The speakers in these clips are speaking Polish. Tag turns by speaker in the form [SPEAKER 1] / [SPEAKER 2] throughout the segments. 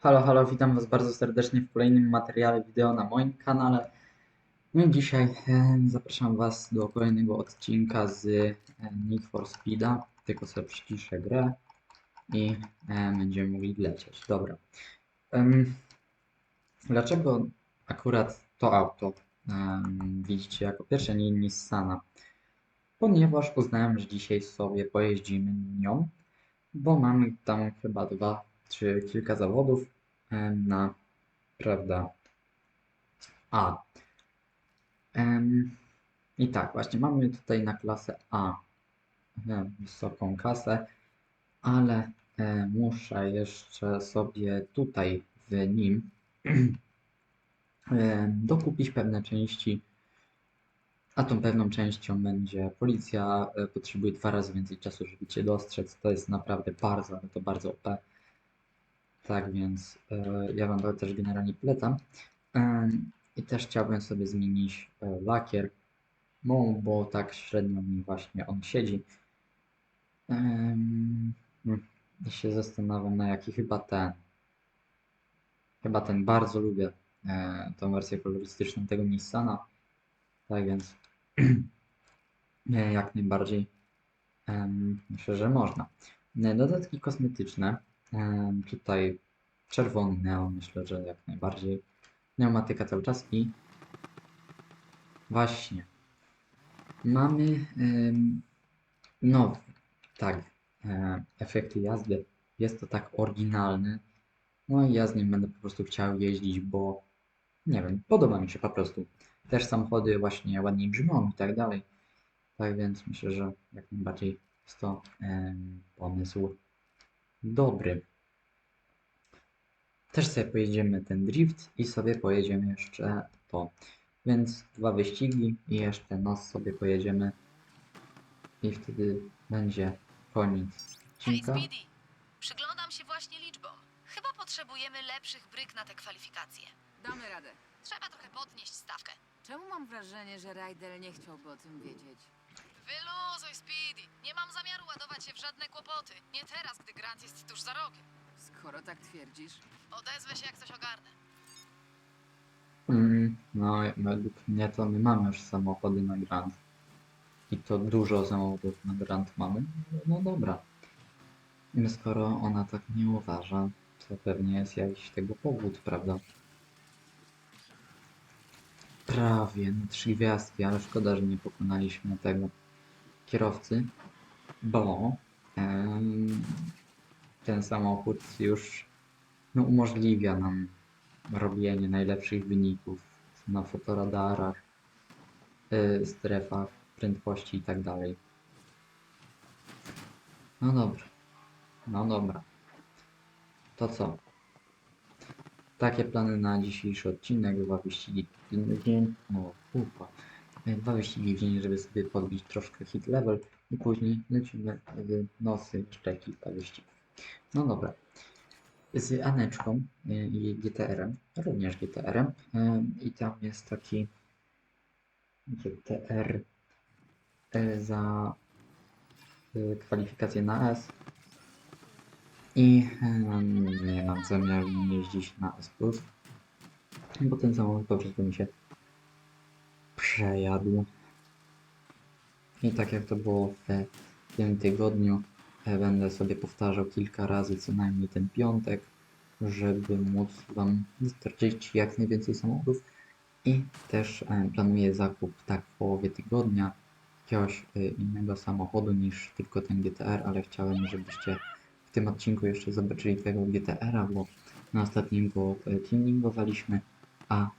[SPEAKER 1] Halo, halo, witam Was bardzo serdecznie w kolejnym materiale wideo na moim kanale. No i dzisiaj zapraszam Was do kolejnego odcinka z Need for Speeda. Tylko sobie przyciszę grę i będziemy mogli lecieć. Dobra. Dlaczego akurat to auto widzicie jako pierwsze, nie Nissana? Ponieważ uznałem, że dzisiaj sobie pojeździmy nią, bo mamy tam chyba dwa czy kilka zawodów na, prawda, A. I tak, właśnie mamy tutaj na klasę A wysoką kasę, ale muszę jeszcze sobie tutaj w nim dokupić pewne części, a tą pewną częścią będzie policja, e, potrzebuje dwa razy więcej czasu, żeby Cię dostrzec, to jest naprawdę bardzo, to bardzo OP. Tak więc e, ja Wam to też generalnie polecam. Em, I też chciałbym sobie zmienić e, lakier, bo tak średnio mi właśnie on siedzi. Em, hmm, się zastanawiam na jaki chyba ten. Chyba ten bardzo lubię e, tą wersję kolorystyczną tego Nissana. Tak więc e, jak najbardziej myślę, że można. E, Dodatki kosmetyczne. Tutaj czerwony neon, myślę, że jak najbardziej. Pneumatyka cały czas i właśnie mamy em, nowy, tak, e, efekty jazdy. Jest to tak oryginalny. No i ja z nim będę po prostu chciał jeździć, bo nie wiem, podoba mi się po prostu. Też samochody właśnie ładniej brzmią i tak dalej. Tak więc myślę, że jak najbardziej jest to em, pomysł dobry. Też sobie pojedziemy ten drift i sobie pojedziemy jeszcze to. Więc dwa wyścigi i jeszcze nos sobie pojedziemy. I wtedy będzie koniec
[SPEAKER 2] Hej
[SPEAKER 1] odcinka.
[SPEAKER 2] Speedy, przyglądam się właśnie liczbom. Chyba potrzebujemy lepszych bryk na te kwalifikacje.
[SPEAKER 3] Damy radę.
[SPEAKER 2] Trzeba trochę podnieść stawkę.
[SPEAKER 3] Czemu mam wrażenie, że Rajdel nie chciałby o tym wiedzieć?
[SPEAKER 2] Wyluzuj Speedy, nie mam zamiaru ładować się w żadne kłopoty. Nie teraz, gdy Grant jest tuż za rogiem.
[SPEAKER 3] Skoro tak twierdzisz,
[SPEAKER 2] Odezwę się jak coś ogarnę.
[SPEAKER 1] Mm, no, według mnie to my mamy już samochody na Grand. I to dużo samochodów na Grand mamy. No dobra. No skoro ona tak nie uważa, to pewnie jest jakiś tego powód, prawda? Prawie na trzy gwiazdki, ale szkoda, że nie pokonaliśmy tego kierowcy, bo em, ten samochód już no, umożliwia nam robienie najlepszych wyników na fotoradarach, y, strefach, prędkości i tak dalej. No dobra. No dobra. To co? Takie plany na dzisiejszy odcinek. Dwa wyścigi w dzień. O, ufa. Y, Dwa wyścigi w dzień, żeby sobie podbić troszkę hit level i później lecimy w nosy jeszcze kilka wyścigów. No dobra z Aneczką y, i GTR-em, również GTR-em. y, I tam jest taki GTR y, za kwalifikację na S. I nie mam zamiaru jeździć na S, bo ten samochód po prostu mi się przejadł. I tak jak to było w tym tygodniu, będę sobie powtarzał kilka razy co najmniej ten piątek, żeby móc Wam dostarczyć jak najwięcej samochodów. I też e, planuję zakup tak w połowie tygodnia jakiegoś e, innego samochodu niż tylko ten GTR, ale chciałem, żebyście w tym odcinku jeszcze zobaczyli tego GTR-a, bo na ostatnim go e, tuningowaliśmy, a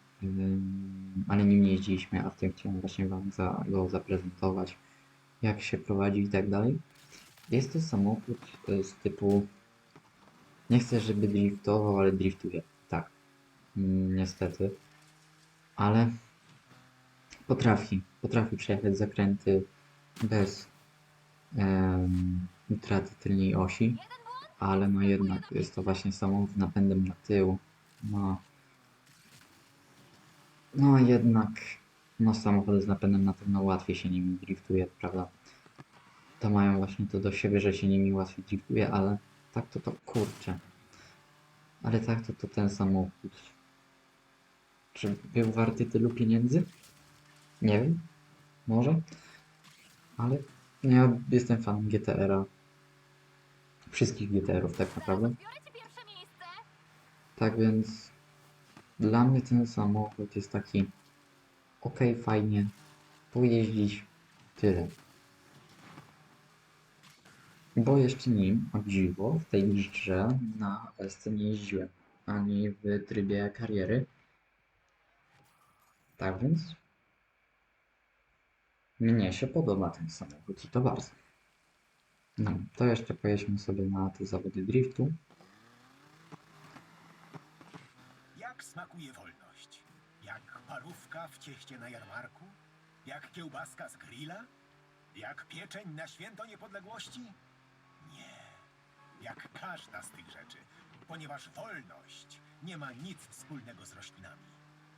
[SPEAKER 1] ale nim nie jeździliśmy, a w tym chciałem właśnie Wam za, go zaprezentować, jak się prowadzi i tak dalej. Jest to samochód e, z typu nie chcę, żeby driftował, ale driftuje. Tak. Mm, Niestety. Ale potrafi. Potrafi przejechać zakręty bez em, utraty tylnej osi. Ale no jednak jest to właśnie samochód z napędem na tył. No. No jednak no samochody z napędem na tył no łatwiej się nimi driftuje, prawda? To mają właśnie to do siebie, że się nimi łatwiej driftuje, ale tak to to kurczę. Ale tak, to, to ten samochód. Czy był warty tylu pieniędzy? Nie wiem. Może. Ale ja jestem fanem GTR-a. Wszystkich GTR-ów tak naprawdę. Tak więc dla mnie ten samochód jest taki ok, fajnie pojeździć, tyle. Bo jeszcze nim, o dziwo, w tej grze na SC jeździłem, ani w trybie kariery. Tak więc mnie się podoba ten samochód i to bardzo. No, to jeszcze pojedźmy sobie na te zawody driftu.
[SPEAKER 4] Jak smakuje wolność? Jak parówka w cieście na jarmarku? Jak kiełbaska z grilla? Jak pieczeń na święto niepodległości? Jak każda z tych rzeczy, ponieważ wolność nie ma nic wspólnego z roślinami.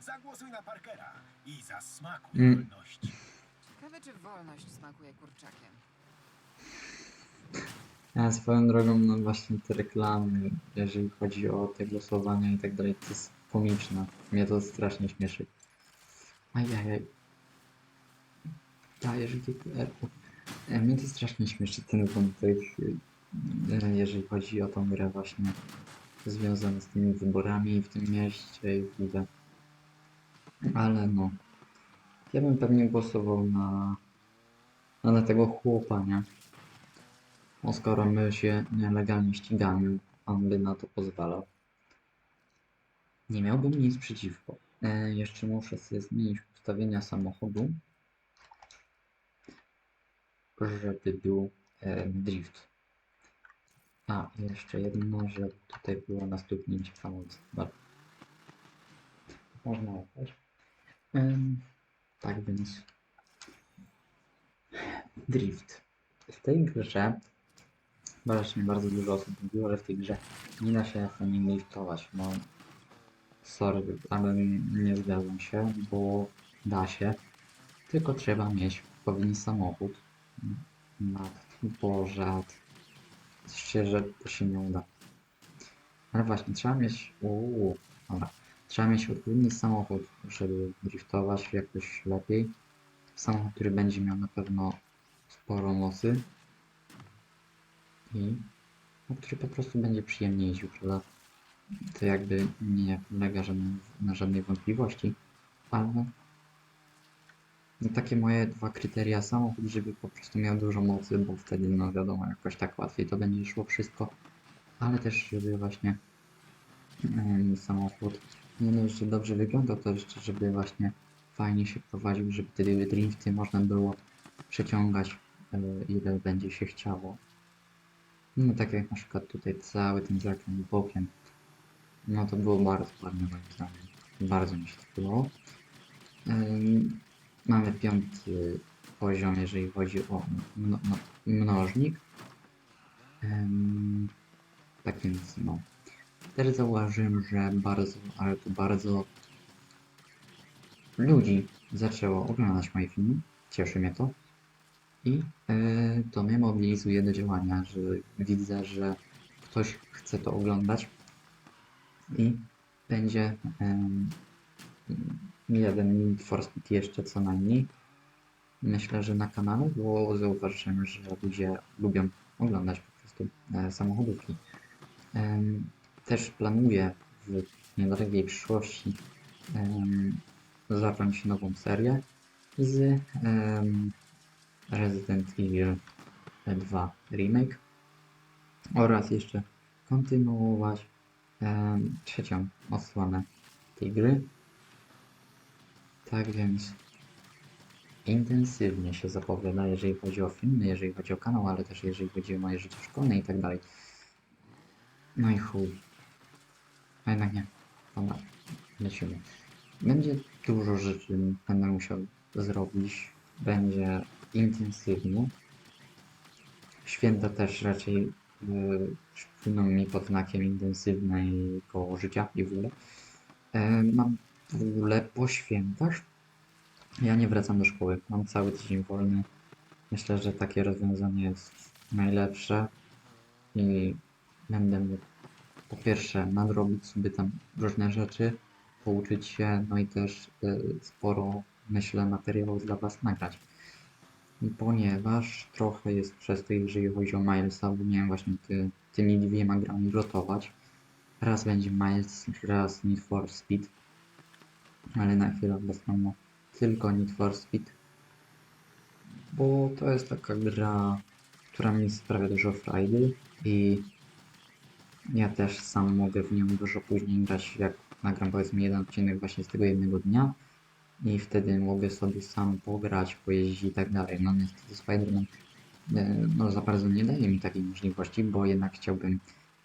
[SPEAKER 4] Zagłosuj na Parkera i zasmakuj
[SPEAKER 1] Mm.
[SPEAKER 4] wolności.
[SPEAKER 3] Ciekawe, czy wolność smakuje kurczakiem.
[SPEAKER 1] A swoją drogą, no właśnie te reklamy, jeżeli chodzi o te głosowania i tak dalej, to jest komiczne. Mnie to strasznie śmieszy. Ajajaj. Dajesz GTR. E, Mnie to strasznie śmieszy ten wątek, jeżeli chodzi o tą grę właśnie związany z tymi wyborami w tym mieście i ogóle. Ale no. Ja bym pewnie głosował na, na, na tego chłopa, nie? No skoro my się nielegalnie ścigamy, on by na to pozwalał. Nie miałbym nic przeciwko. E, jeszcze muszę sobie zmienić ustawienia samochodu, żeby był e, drift. A, jeszcze jedno, że tutaj było na stuknięcie. Dobra. Można jechać. Em, tak więc drift. W tej grze Właśnie bardzo dużo osób mówiło, że w tej grze nie da się nim driftować. No, sorry, ale nie zgadzam się, bo da się. Tylko trzeba mieć odpowiedni samochód. Mat, Boże, szczerze to się nie uda. Ale właśnie, trzeba mieć. Uuu, dobra. Trzeba mieć odpowiedni samochód, żeby driftować jakoś lepiej. Samochód, który będzie miał na pewno sporo mocy i no, który po prostu będzie przyjemnie jeździł, prawda? To jakby nie polega żadnej, na żadnej wątpliwości, ale no takie moje dwa kryteria samochód, żeby po prostu miał dużo mocy, bo wtedy no wiadomo jakoś tak łatwiej to będzie szło wszystko, ale też żeby właśnie em, samochód nie dość, że dobrze wyglądał, to jeszcze żeby właśnie fajnie się prowadził, żeby wtedy drifty można było przeciągać e, ile będzie się chciało. No tak jak na przykład tutaj cały ten zakręt bokiem. No to było bardzo ładne moim zdaniem. Bardzo mi się to podobało. Ym, mamy piąty poziom, jeżeli chodzi o mno, no, mnożnik. Ym, tak więc no. Też zauważyłem, że bardzo, ale to bardzo ludzi zaczęło oglądać moje filmy. Cieszy mnie to. I e, to mnie mobilizuje do działania, że widzę, że ktoś chce to oglądać i będzie em, jeden Need for jeszcze co najmniej. Myślę, że na kanale, bo zauważyłem, że ludzie lubią oglądać po prostu e, samochodówki. Em, też planuję w niedalekiej przyszłości em, zacząć nową serię z em, Resident Evil 2 Remake oraz jeszcze kontynuować em, trzecią odsłonę tej gry. Tak więc intensywnie się zapowiada, jeżeli chodzi o filmy, jeżeli chodzi o kanał, ale też jeżeli chodzi o moje życie szkolne i tak dalej. No i chuj. A jednak nie. Dobra, lecimy. Będzie dużo rzeczy, będę musiał zrobić. Będzie intensywnie. Święta też raczej y, płyną mi pod znakiem intensywnego życia i w ogóle. E, mam w ogóle po świętach. Ja nie wracam do szkoły. Mam cały tydzień wolny. Myślę, że takie rozwiązanie jest najlepsze i będę mógł po pierwsze nadrobić sobie tam różne rzeczy, pouczyć się, no i też e, sporo, myślę, materiałów dla Was nagrać. Ponieważ trochę jest przez to, jeżeli chodzi o Milesa, bo miałem właśnie ty, tymi dwiema grami rotować. Raz będzie Miles, raz Need for Speed. Ale na chwilę obecną tylko Need for Speed. Bo to jest taka gra, która mi sprawia dużo frajdy i ja też sam mogę w nią dużo później grać, jak nagram powiedzmy jeden odcinek właśnie z tego jednego dnia i wtedy mogę sobie sam pograć, pojeździć i tak dalej. No niestety Spider-Man e, no za bardzo nie daje mi takiej możliwości, bo jednak chciałbym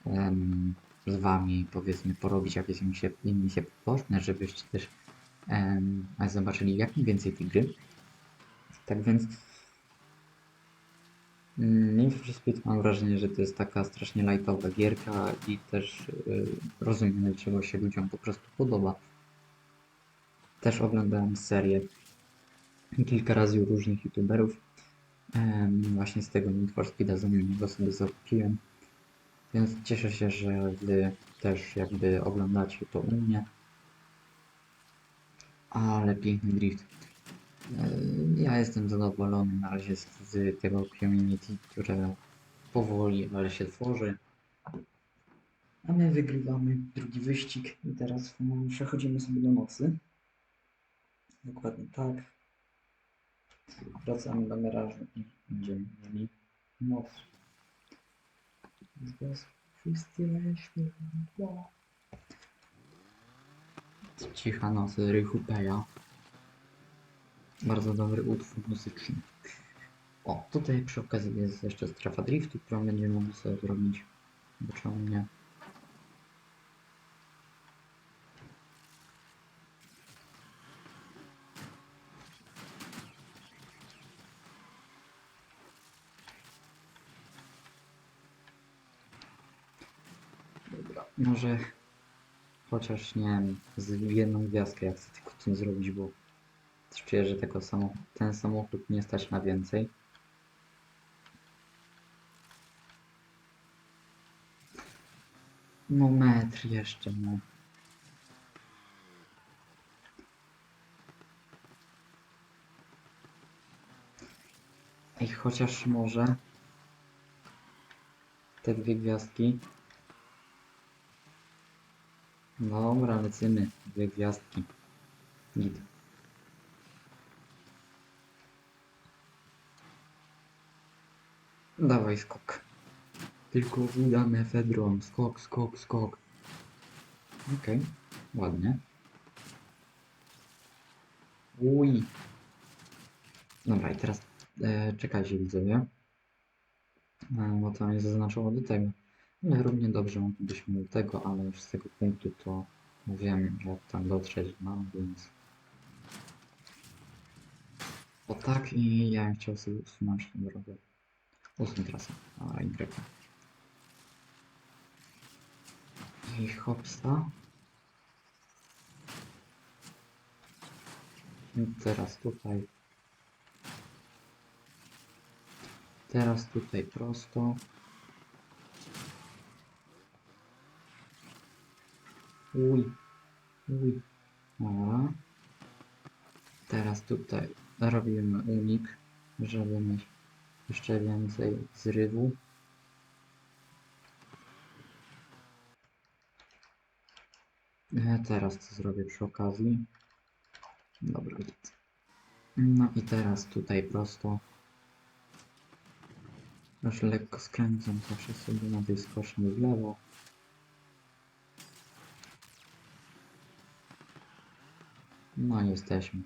[SPEAKER 1] em, z wami powiedzmy porobić jakieś misje, misje poboczne, żebyście też em, zobaczyli jak mniej więcej tej gry. Tak więc mm, Need for mam wrażenie, że to jest taka strasznie lightowa gierka i też y, rozumiem, dlaczego się ludziom po prostu podoba. Też oglądałem serię kilka razy u różnych youtuberów. Właśnie z tego Need for Speeda zamiennego sobie zakupiłem. Więc cieszę się, że wy też jakby oglądacie to u mnie. Ale piękny drift. E, Ja jestem zadowolony na razie z, tego community, które powoli, ale się tworzy. A my wygrywamy drugi wyścig i teraz przechodzimy sobie do nocy. Dokładnie tak. Wracamy do garażu i będziemy mieli noc. Teraz wszyscy leśni. Wow. Cicha noc Rychu Peja. Bardzo dobry utwór muzyczny. O, tutaj przy okazji jest jeszcze strefa driftu, którą będziemy mogli sobie zrobić. Bo czemu nie? Dobra, może chociaż nie wiem, z jedną gwiazdkę ja chcę tylko tym zrobić, bo czuję, że tego samo, ten samochód nie stać na więcej. No metr jeszcze, no. Ej, chociaż może te dwie gwiazdki. Dobra, lecimy. Dwie gwiazdki. Git. Dawaj skok. Tylko udane Fedron. Skok, skok, skok. Okej, ładnie. Uj. Dobra, i teraz e, czekajcie widzowie. E, bo to nie zaznaczono do tego. No równie dobrze moglibyśmy do tego, ale już z tego punktu to wiem, jak tam dotrzeć mam, więc... O tak i ja bym chciał sobie usunąć tę drogę. Usuń trasę. A, Y. I hopsa. I teraz tutaj. Teraz tutaj prosto. Uj. Uj. Dobra. Teraz tutaj robimy unik, żeby mieć jeszcze więcej zrywu. E, Teraz co zrobię przy okazji? Dobra, git. No i teraz tutaj prosto. Już lekko skręcam zawsze sobie na tej skoczni w lewo. No jesteśmy.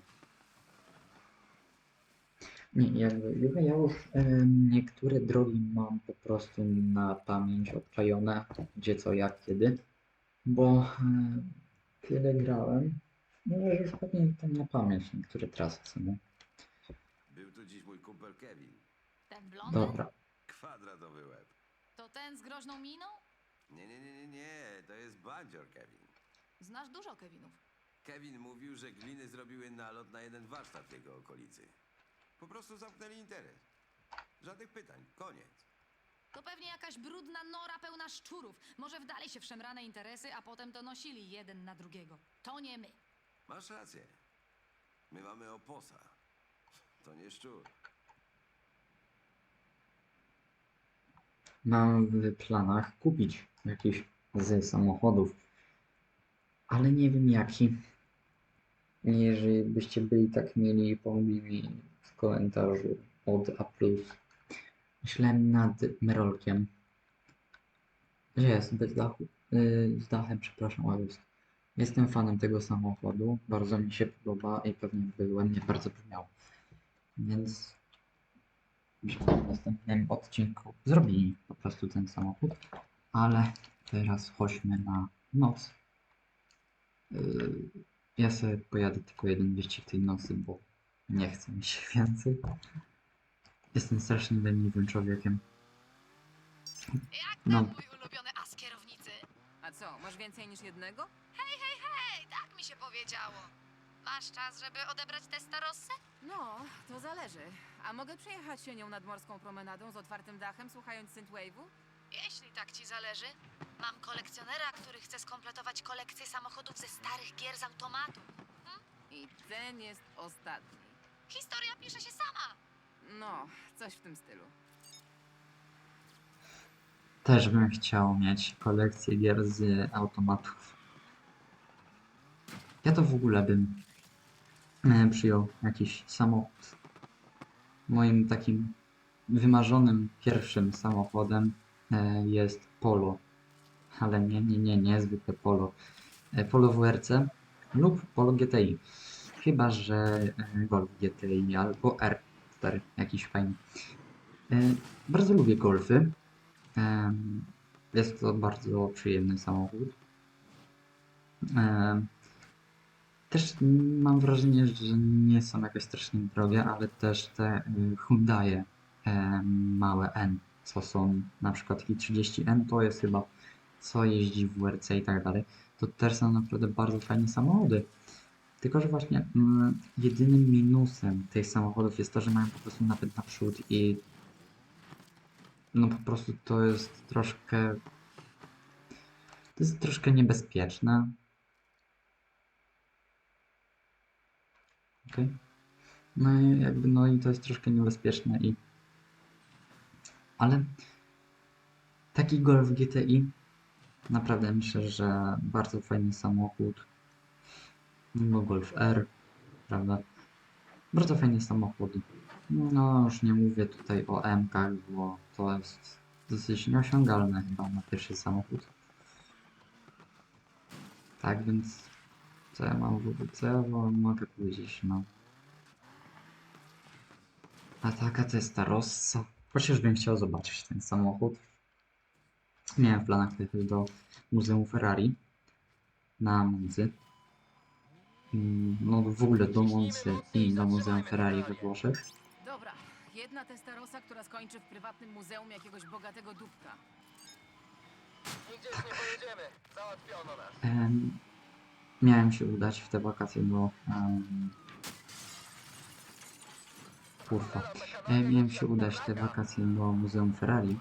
[SPEAKER 1] Nie, jakby jakby ja już em, niektóre drogi mam po prostu na pamięć odklejone, gdzie co, jak, kiedy, bo e, tyle grałem, no że już pamiętam na pamięć niektóre trasy, nie?
[SPEAKER 5] Był tu dziś mój kumpel Kevin.
[SPEAKER 2] Ten blondyn?
[SPEAKER 1] Dobra,
[SPEAKER 5] Kwadratowy łeb.
[SPEAKER 2] To ten z groźną miną?
[SPEAKER 5] Nie, nie, nie, nie, nie, to jest bandzior Kevin.
[SPEAKER 2] Znasz dużo Kevinów.
[SPEAKER 5] Kevin mówił, że gliny zrobiły nalot na jeden warsztat w jego okolicy. Po prostu zamknęli interes. Żadnych pytań, koniec.
[SPEAKER 2] To pewnie jakaś brudna nora pełna szczurów. Może wdali się w szemrane interesy, a potem donosili jeden na drugiego. To nie my.
[SPEAKER 5] Masz rację. My mamy oposa. To nie szczur.
[SPEAKER 1] Mam w planach kupić jakiś z samochodów, ale nie wiem jaki. Jeżeli byście byli tak mieli, pomogli mi w komentarzu od A+. Myślałem nad Merolkiem. Gdzie jest? Bez dachu. Yy, z dachem, przepraszam, o jest. Jestem fanem tego samochodu, bardzo mi się podoba i pewnie byłem nie bardzo by miał. Więc w następnym odcinku zrobili po prostu ten samochód, ale teraz chodźmy na noc. Ja sobie pojadę tylko jeden wyścig tej nocy, bo nie chce mi się więcej. Jestem strasznie leniwym człowiekiem.
[SPEAKER 2] Jak
[SPEAKER 1] No.
[SPEAKER 2] mój ulubiony as kierownicy?
[SPEAKER 3] A co, masz więcej niż jednego?
[SPEAKER 2] Hej, tak mi się powiedziało. Masz czas, żeby odebrać tę starossę?
[SPEAKER 3] No, to zależy. A mogę przejechać się nią nad morską promenadą z otwartym dachem, słuchając synthwave'u?
[SPEAKER 2] Jeśli tak ci zależy. Mam kolekcjonera, który chce skompletować kolekcję samochodów ze starych gier z automatu.
[SPEAKER 3] I ten jest ostatni.
[SPEAKER 2] Historia pisze się sama.
[SPEAKER 3] No, coś w tym stylu.
[SPEAKER 1] Też bym chciał mieć kolekcję gier z automatów. Ja to w ogóle bym e, przyjął jakiś samochód. Moim takim wymarzonym pierwszym samochodem e, jest Polo. Ale nie, nie, nie, nie zwykłe Polo. E, Polo WRC lub Polo GTI. Chyba, że e, Golf GTI albo R4 jakiś fajny. E, Bardzo lubię golfy. Jest to bardzo przyjemny samochód. Też mam wrażenie, że nie są jakoś strasznie drogie, ale też te Hyundai małe N, co są na przykład i30N, to jest chyba co jeździ w WRC i tak dalej, to też są naprawdę bardzo fajne samochody. Tylko, że właśnie mm, jedynym minusem tych samochodów jest to, że mają po prostu napęd naprzód i no po prostu to jest troszkę. To jest troszkę niebezpieczne. Okej. No i jakby, no i to jest troszkę niebezpieczne i. Ale taki Golf GTI naprawdę myślę, że bardzo fajny samochód. No Golf R, prawda? Bardzo fajny samochód. No, już nie mówię tutaj o MK, bo to jest dosyć nieosiągalne chyba na pierwszy samochód. Tak więc, co ja mam w co ja mogę powiedzieć, no. A taka to jest ta Rossa. Chociaż bym chciał zobaczyć ten samochód. Miałem w planach do Muzeum Ferrari na Monzy. Mm, No w ogóle do Monzy i do Muzeum Ferrari we Włoszech.
[SPEAKER 3] Dobra, jedna testarosa, która skończy w prywatnym muzeum jakiegoś bogatego dupka.
[SPEAKER 6] Nigdzie już nie pojedziemy. Załatwiono nas.
[SPEAKER 1] Em, miałem się udać w te wakacje do. Um, kurwa. E, miałem się udać w te wakacje do Muzeum Ferrari.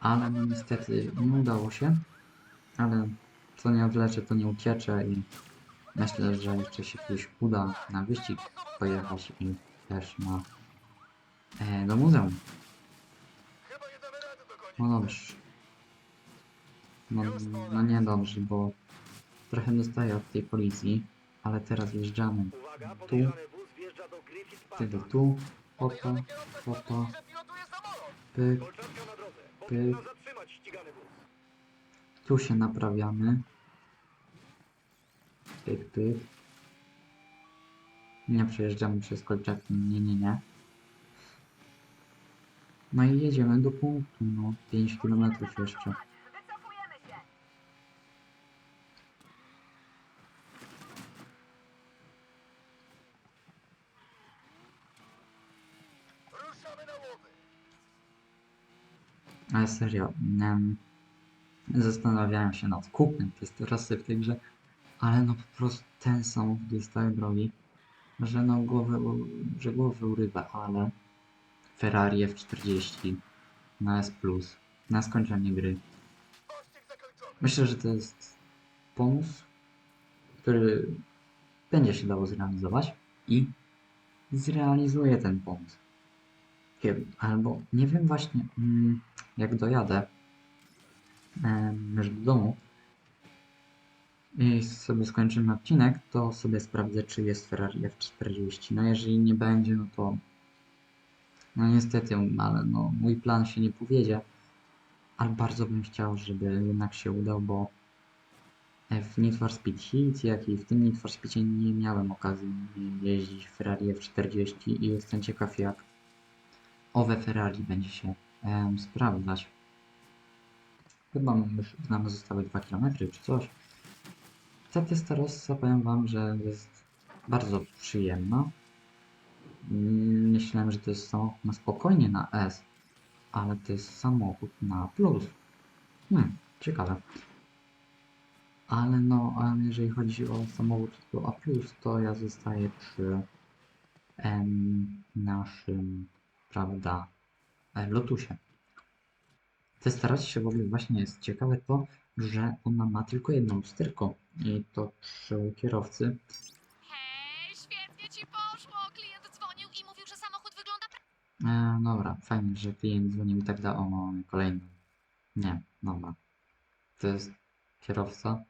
[SPEAKER 1] Ale niestety nie udało się. Ale co nie odleczę, to nie ucieczę i myślę, że jeszcze się kiedyś uda na wyścig pojechać i też na e, do muzeum. No dobrze. No, no nie dobrze, bo trochę dostaję od tej policji, ale teraz wjeżdżamy tu, wtedy tu, oto, oto, pyk. Pyk. Tu się naprawiamy. Pyk, pyk. Nie przejeżdżamy przez kolczaki, nie, nie, nie. No i jedziemy do punktu, no 5 km jeszcze. Ale serio, em, zastanawiałem się nad kupnem tej terasy w tej grze, ale no po prostu ten samochód jest tak drogi, że no głowę, że głowę urywa, ale Ferrari F40 na S+, na skończenie gry. Myślę, że to jest pomysł, który będzie się dało zrealizować i zrealizuję ten pomysł. Albo nie wiem właśnie, mm, jak dojadę już do domu i sobie skończymy odcinek, to sobie sprawdzę, czy jest Ferrari F40. No jeżeli nie będzie, no to no niestety, ale no mój plan się nie powiedzie, ale bardzo bym chciał, żeby jednak się udał, bo w Need for Speed Heat, jak i w tym Need for nie miałem okazji jeździć Ferrari F40 i jestem ciekaw jak owe Ferrari będzie się em, sprawdzać. Chyba nam zostały 2 km czy coś. Ta Testarossa powiem wam, że jest bardzo przyjemna. Myślałem, że to jest samochód na spokojnie na S, ale to jest samochód na plus. Hmm, ciekawe. Ale no, jeżeli chodzi o samochód A+, to ja zostaję przy em, naszym, prawda, e, Lotusie. Testaracie się w ogóle właśnie jest ciekawe to, że ona ma tylko jedno lusterko i to przy kierowcy.
[SPEAKER 2] Hej, świetnie ci poszło! Klient dzwonił i mówił, że samochód wygląda
[SPEAKER 1] E, dobra, fajnie, że klient dzwonił i tak dalej. O, kolejny. Nie, dobra. To jest kierowca.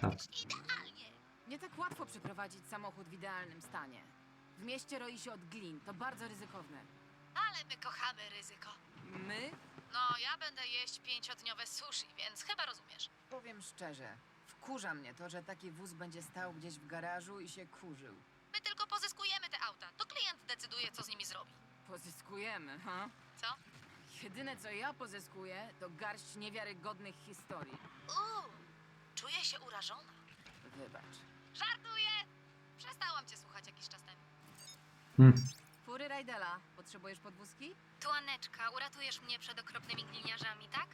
[SPEAKER 1] Tak.
[SPEAKER 2] idealnie.
[SPEAKER 3] Nie tak łatwo przeprowadzić samochód w idealnym stanie. W mieście roi się od glin, to bardzo ryzykowne.
[SPEAKER 2] Ale my kochamy ryzyko.
[SPEAKER 3] My?
[SPEAKER 2] No, ja będę jeść pięciodniowe sushi, więc chyba rozumiesz.
[SPEAKER 3] Powiem szczerze, wkurza mnie to, że taki wóz będzie stał gdzieś w garażu i się kurzył.
[SPEAKER 2] My tylko pozyskujemy te auta. To klient decyduje, co z nimi zrobi.
[SPEAKER 3] Pozyskujemy, ha?
[SPEAKER 2] Co?
[SPEAKER 3] Jedyne co ja pozyskuję, to garść niewiarygodnych historii.
[SPEAKER 2] Uuu, czuję się urażona.
[SPEAKER 3] Wybacz.
[SPEAKER 2] Żartuję! Przestałam cię słuchać.
[SPEAKER 1] Hmm.
[SPEAKER 3] Fury Rajdela, potrzebujesz podwózki?
[SPEAKER 2] Tu Aneczka, uratujesz mnie przed okropnymi gliniarzami, tak?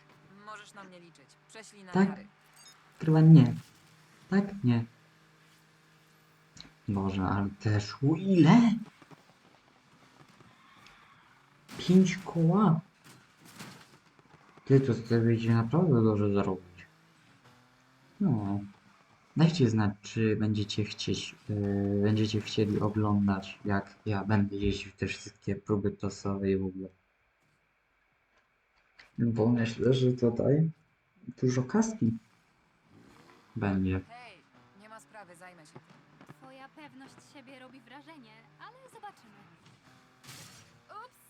[SPEAKER 3] Możesz na mnie liczyć. Prześlij na
[SPEAKER 1] Tak.
[SPEAKER 3] dary.
[SPEAKER 1] Chyba nie. Tak? Nie. Boże, ale też szło ile? Pięć koła? Ty, to z tego będzie naprawdę dobrze zarobić. No. Dajcie znać, czy będziecie chcieć, yy, będziecie chcieli oglądać, jak ja będę jeździł te wszystkie próby tosowe i w ogóle. Bo myślę, że tutaj dużo kaski będzie.
[SPEAKER 3] Hej, nie ma sprawy, zajmę się tym.
[SPEAKER 7] Twoja pewność siebie robi wrażenie, ale zobaczymy. Ups!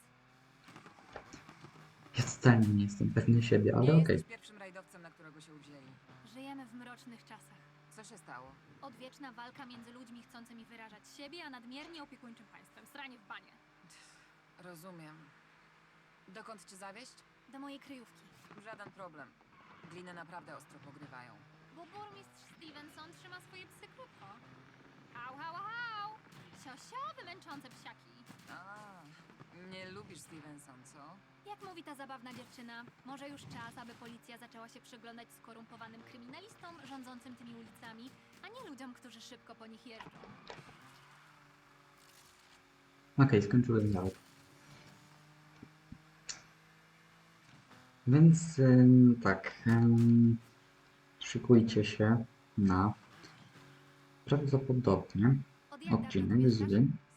[SPEAKER 1] Ja totalnie nie jestem pewny siebie, ale
[SPEAKER 3] nie
[SPEAKER 1] okej.
[SPEAKER 3] jesteś pierwszym rajdowcem, na którego się uwzięli.
[SPEAKER 7] Żyjemy w mrocznych czasach.
[SPEAKER 3] Co się stało?
[SPEAKER 7] Odwieczna walka między ludźmi chcącymi wyrażać siebie, a nadmiernie opiekuńczym państwem. Sranie w banie.
[SPEAKER 3] Rozumiem. Dokąd cię zawieść?
[SPEAKER 7] Do mojej kryjówki.
[SPEAKER 3] Żaden problem. Gliny naprawdę ostro pogrywają.
[SPEAKER 7] Bo burmistrz Stevenson trzyma swoje psy krótko. Hał, hał, hał! Siosio, wymęczące psiaki.
[SPEAKER 3] A, nie lubisz Stevenson, co?
[SPEAKER 7] Jak mówi ta zabawna dziewczyna, może już czas, aby policja zaczęła się przyglądać skorumpowanym kryminalistom rządzącym tymi ulicami, a nie ludziom, którzy szybko po nich jeżdżą.
[SPEAKER 1] Okej, skończyłem dział. Więc ym, tak, ym, szykujcie się na prawdopodobnie
[SPEAKER 7] Odjada
[SPEAKER 1] odcinek z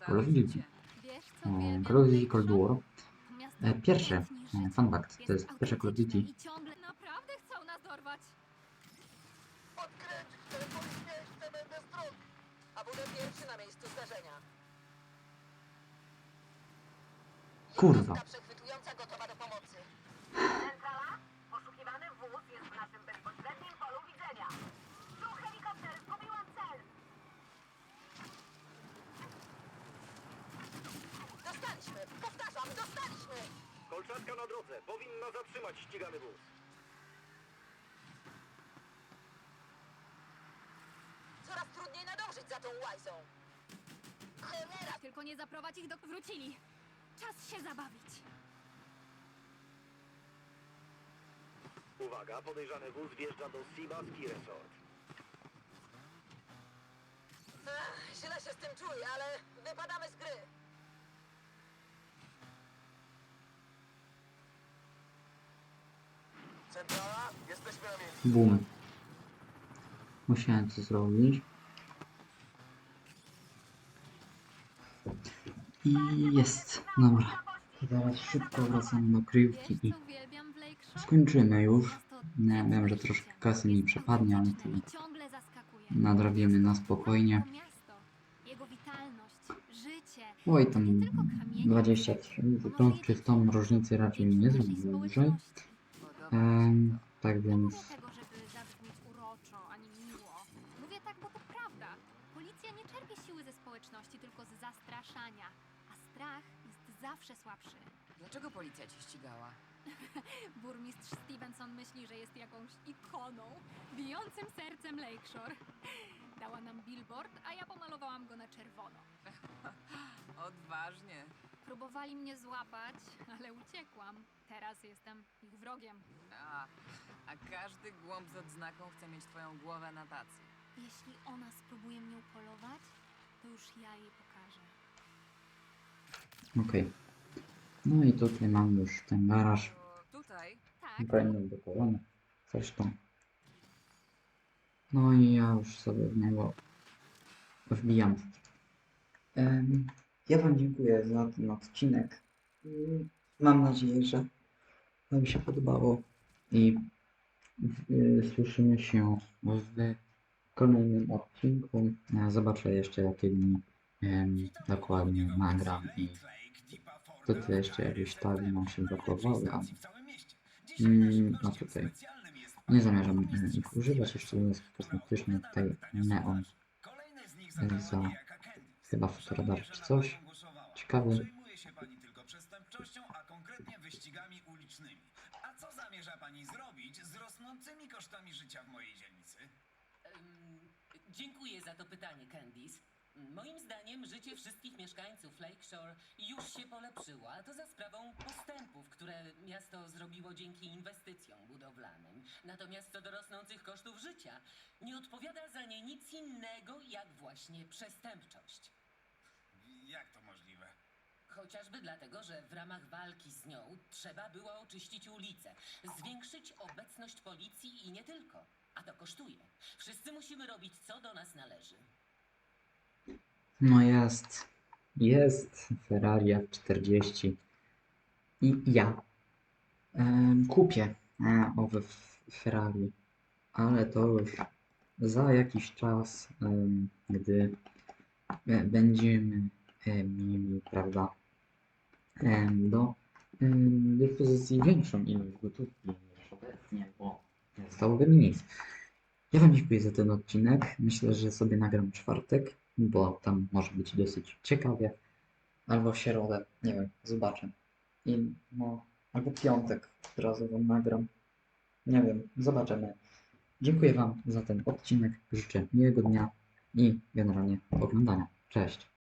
[SPEAKER 7] burmistrz.
[SPEAKER 1] Call of Duty. Cold? War. Pierwsze, e, fun fact, to jest pierwsze Call of Duty. Kurwa.
[SPEAKER 6] Jednostka przechwytująca gotowa do pomocy.
[SPEAKER 8] Centrala, poszukiwany wóz jest w naszym bezpośrednim polu widzenia. Tu helikopter, zgubiłam cel.
[SPEAKER 6] Dostaliśmy! Powtarzam, dostaliśmy!
[SPEAKER 9] Kolczatka na drodze. Powinna zatrzymać ścigany wóz.
[SPEAKER 6] Coraz trudniej nadążyć za tą łajzą. Cholera!
[SPEAKER 7] Tylko nie zaprowadź ich do... Wrócili. Czas się zabawić.
[SPEAKER 9] Uwaga, podejrzany wóz wjeżdża do Siba Ski Resort.
[SPEAKER 6] Ech, źle się z tym czuję, ale wypadamy z gry.
[SPEAKER 5] Centrala, jesteśmy na miejscu.
[SPEAKER 1] Bum. Musiałem to zrobić. I jest. Dobra. Teraz szybko wracamy do kryjówki i skończymy już. Nie, wiem, że troszkę kasy mi przepadnie, ale to nadrobimy na spokojnie. Oj, tam
[SPEAKER 7] nie tylko kamienie,
[SPEAKER 1] 20 tysięcy, czy w tą różnicę raczej nie zrobiło dłużej.
[SPEAKER 3] się
[SPEAKER 1] tak więc
[SPEAKER 7] zawsze słabszy.
[SPEAKER 3] Dlaczego policja cię ścigała?
[SPEAKER 7] Burmistrz Stevenson myśli, że jest jakąś ikoną, bijącym sercem Lakeshore. Dała nam billboard, a ja pomalowałam go na czerwono.
[SPEAKER 3] Odważnie.
[SPEAKER 7] Próbowali mnie złapać, ale uciekłam. Teraz jestem ich wrogiem.
[SPEAKER 3] A, a każdy głąb z odznaką chce mieć twoją głowę na tacy.
[SPEAKER 7] Jeśli ona spróbuje mnie upolować, to już ja jej pokażę.
[SPEAKER 1] okej. No i tutaj mam już ten garaż.
[SPEAKER 3] Tutaj
[SPEAKER 7] Tak,
[SPEAKER 1] Fajnie udekorowany. Zresztą. No i ja już sobie w niego wbijam. Em, ja Wam dziękuję za ten odcinek. Mam nadzieję, że Wam się podobało i y, słyszymy się w kolejnym odcinku. Zobaczę jeszcze jakie dni em, dokładnie nagram i tutaj jeszcze jakieś tagi nam się blokowały, ale Mm, no tutaj. Nie zamierzam e, ich używać, jeszcze jest kosmetyczny tutaj neon za chyba fotoradar czy coś. Ciekawy.
[SPEAKER 4] A. A co zamierza pani zrobić z rosnącymi kosztami życia w mojej
[SPEAKER 10] Dziękuję za to pytanie, Candice. Moim zdaniem życie wszystkich mieszkańców Lakeshore już się polepszyło, a to za sprawą postępów, które miasto zrobiło dzięki inwestycjom budowlanym. Natomiast co do rosnących kosztów życia, nie odpowiada za nie nic innego jak właśnie przestępczość.
[SPEAKER 4] Jak to możliwe?
[SPEAKER 10] Chociażby dlatego, że w ramach walki z nią trzeba było oczyścić ulice, zwiększyć obecność policji i nie tylko. A to kosztuje. Wszyscy musimy robić co do nas należy.
[SPEAKER 1] No jest. Jest Ferrari F40. I ja kupię e, owe Ferrari, ale to już za jakiś czas, em, gdy e, będziemy e, mieli, prawda, em, do em, dyspozycji większą ilość gotówki niż obecnie, bo mi nic. Ja Wam dziękuję za ten odcinek. Myślę, że sobie nagram czwartek, bo tam może być dosyć ciekawie. Albo w środę, nie wiem, zobaczę. I no, albo piątek od razu Wam nagram. Nie wiem, zobaczymy. Dziękuję Wam za ten odcinek. Życzę miłego dnia i generalnie oglądania. Cześć.